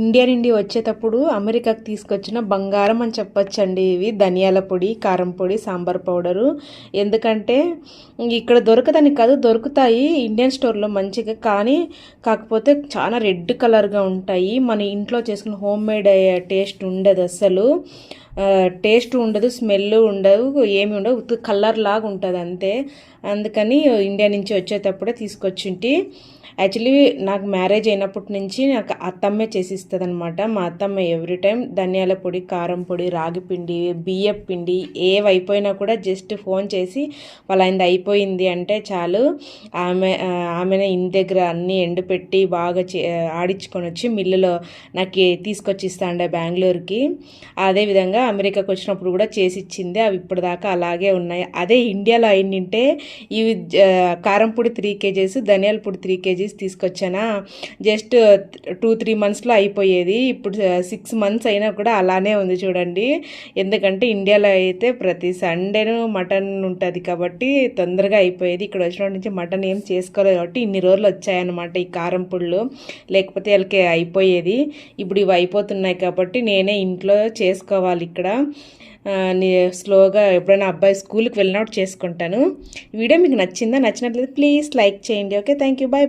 India నుండి వచ్చేటప్పుడు అమెరికాకి తీసుకొచ్చిన బంగారం అని చెప్పొచ్చండి ఇవి. ధనియాల పొడి కారం పొడి సాంబార్ పౌడరు. ఎందుకంటే ఇక్కడ దొరకదని కాదు దొరుకుతాయి ఇండియన్ స్టోర్లో మంచిగా. కానీ కాకపోతే చాలా రెడ్ కలర్గా ఉంటాయి. మన ఇంట్లో చేసుకున్న హోమ్ మేడ్ టేస్ట్ ఉండదు అస్సలు టేస్ట్ ఉండదు స్మెల్ ఉండదు ఏమి ఉండదు. కలర్ లాగా ఉంటుంది అంతే. అందుకని ఇండియా నుంచి వచ్చేటప్పుడే తీసుకొచ్చింటి. యాక్చువల్లీ నాకు మ్యారేజ్ అయినప్పటి నుంచి నాకు అత్తమ్మే చేసి ఇస్తుంది అనమాట మా అత్తమ్మ ఎవ్రీ టైం ధనియాల పొడి కారం పొడి రాగి పిండి బియ్యపు పిండి ఏవి అయిపోయినా కూడా జస్ట్ ఫోన్ చేసి వాళ్ళ ఆయన అయిపోయింది అంటే చాలు. ఆమె ఆమెనే ఇంటి దగ్గర అన్నీ ఎండపెట్టి బాగా చే ఆడించుకొని వచ్చి మిల్లులో నాకు తీసుకొచ్చి ఇస్తాండే బెంగళూరుకి అదేవిధంగా అమెరికాకి వచ్చినప్పుడు కూడా చేసి ఇచ్చింది అవి ఇప్పటిదాకా అలాగే ఉన్నాయి. అదే ఇండియాలో అయిందంటే ఇవి జ- కారం పొడి త్రీ కేజీస్ ధనియాల పొడి త్రీ కేజీస్ తీసుకొచ్చానా? జస్ట్ టూ త్రీ మంత్స్లో అయిపోయేది. ఇప్పుడు uh, సిక్స్ మంత్స్ అయినా కూడా అలానే ఉంది చూడండి. ఎందుకంటే ఇండియాలో అయితే ప్రతి సండేను మటన్ ఉంటుంది కాబట్టి తొందరగా అయిపోయేది. ఇక్కడ వచ్చిన నుంచి మటన్ ఏం చేసుకోలేదు కాబట్టి ఇన్ని రోజులు వచ్చాయన్నమాట ఈ కారం పుళ్ళు. లేకపోతే వాళ్ళకి అయిపోయేది. ఇప్పుడు ఇవి అయిపోతున్నాయి కాబట్టి నేనే ఇంట్లో చేసుకోవాలి ఇక్కడ. స్లోగా ఎప్పుడైనా అబ్బాయి స్కూల్కి వెళ్ళినప్పుడు చేసుకుంటాను. వీడియో మీకు నచ్చిందా? నచ్చినట్లయితే ప్లీజ్ లైక్ చేయండి. Okay thank you. బాయ్